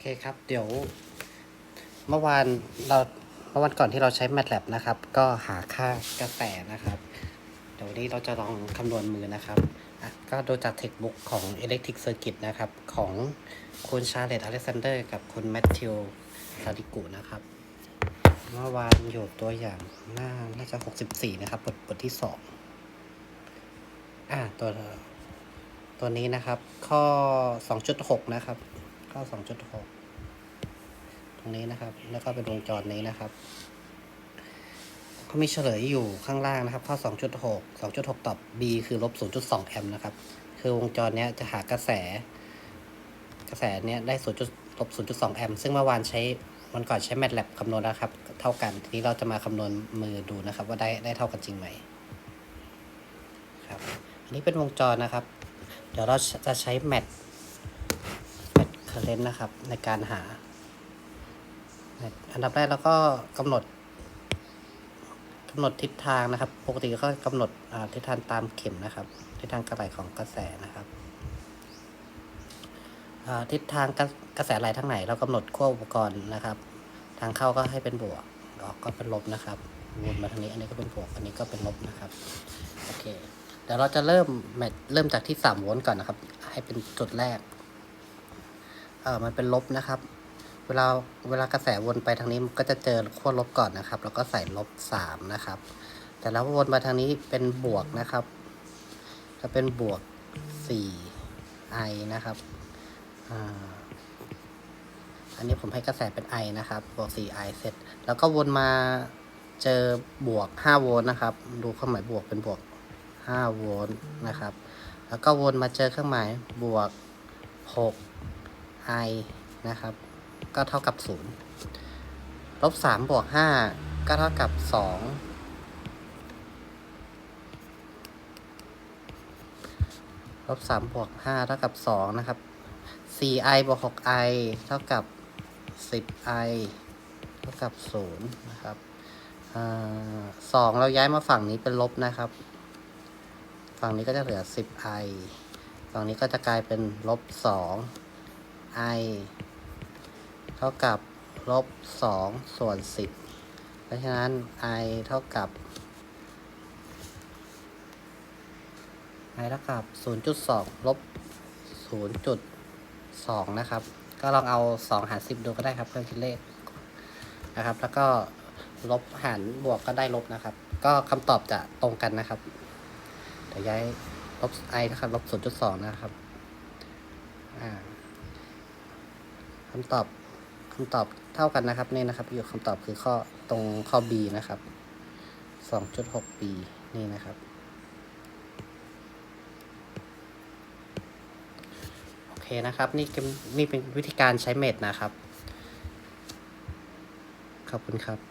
อเคครับ เดี๋ยว เมื่อวานเราเมื่อวันก่อนที่เราใช้ MATLAB นะครับ ก็หาค่ากระแสนะครับ เดี๋ยววันนี้เราจะลองคำนวณมือนะครับ ก็ดูจากเทคบุ๊กของ Electric Circuit นะครับ ของคุณชาเลตอเล็กซานเดอร์กับคุณแมทธิวซาดิกุนะครับ เมื่อวานอยู่ตัวอย่างหน้าน่าจะ 64 นะครับ บทบทที่ 2 อ่าตัวตัวนี้นะครับ ข้อ 2.6 นะครับ ข้อ2.6 ตรงนี้นะครับ แล้วก็เป็นวงจรนี้นะครับเขามีเฉลยอยู่ข้างล่างนะครับ ข้อ 2.6 2.6 ตอบ B คือลบ 0.2 แอมป์นะครับ คือวงจรนี้จะหากระแส กระแสเนี้ยได้ 0. ลบ 0.2 แอมป์ ซึ่งเมื่อวานใช้วันก่อนใช้ MATLAB คำนวณแล้วครับ เท่ากัน ทีนี้เราจะมาคำนวณมือดูนะครับ ว่าได้ได้เท่ากันจริงไหมครับ อันนี้เป็นวงจรนะครับ เดี๋ยวเราจะใช้แมท แมทเคอร์เรนต์นะครับ ในการหา อันดับแรกเราก็กำหนดกำหนดทิศทางนะครับ ปกติก็กำหนดทิศทางตามเข็มนะครับ ทิศทางกระไหลของกระแสนะครับทิศทางกระกระแสไหลทางไหน เรากำหนดขั้วอุปกรณ์นะครับ ทางเข้าก็ให้เป็นบวกออกก็เป็นลบนะครับวนมาทางนี้อันนี้ก็เป็นบวกอันนี้ก็เป็นลบนะครับโอเคเดี๋ยวเราจะเริ่มแมทเริ่มจากที่สามโวลต์ก่อนนะครับ ให้เป็นจุดแรก เออมันเป็นลบนะครับ เวลาเวลากระแสวนไปทางนี้มันก็จะเจอขั้วลบก่อนนะครับ แล้วก็ใส่ลบสามนะครับ แต่แล้ววนมาทางนี้เป็นบวกนะครับ จะเป็นบวกสี่ไอนะครับอันนี้ผมให้กระแสเป็นไอนะครับบวกสี่ไอเสร็จ แล้วก็วนมาเจอบวกห้าโวลต์นะครับ ดูเครื่องหมายบวกเป็นบวกห้าโวลต์นะครับ แล้วก็วนมาเจอเครื่องหมายบวกหก i นะครับ ก็เท่ากับ 0 ลบ 3 บวก 5 ก็เท่ากับ 2 ลบ 3 บวก 5 เท่ากับ 2 นะครับ 4i บวก 6i เท่ากับ 10i เท่ากับ 0 นะครับสองเราย้ายมาฝั่งนี้เป็นลบนะครับ ฝั่งนี้ก็จะเหลือ 10i ฝั่งนี้ก็จะกลายเป็นลบ2 i เท่ากับลบสองส่วนสิบเพราะฉะนั้น i เท่ากับ i เท่ากับ 0.2 ลบ 0.2 นะครับ ก็ลองเอา 2 หาร 10 ดูก็ได้ครับ เครื่องคิดเลขนะครับ แล้วก็ลบหารบวกก็ได้ลบนะครับ ก็คำตอบจะตรงกันนะครับ เดี๋ยวย้ายลบ i เท่ากับลบ 0.2 นะครับ อ่า คำตอบคำตอบเท่ากันนะครับนี่นะครับอยู่คำตอบคือข้อตรงข้อ B นะครับ 2.6 B นี่นะครับ โอเคนะครับ นี่เป็นนี่เป็นวิธีการใช้เม็ดนะครับ ขอบคุณครับ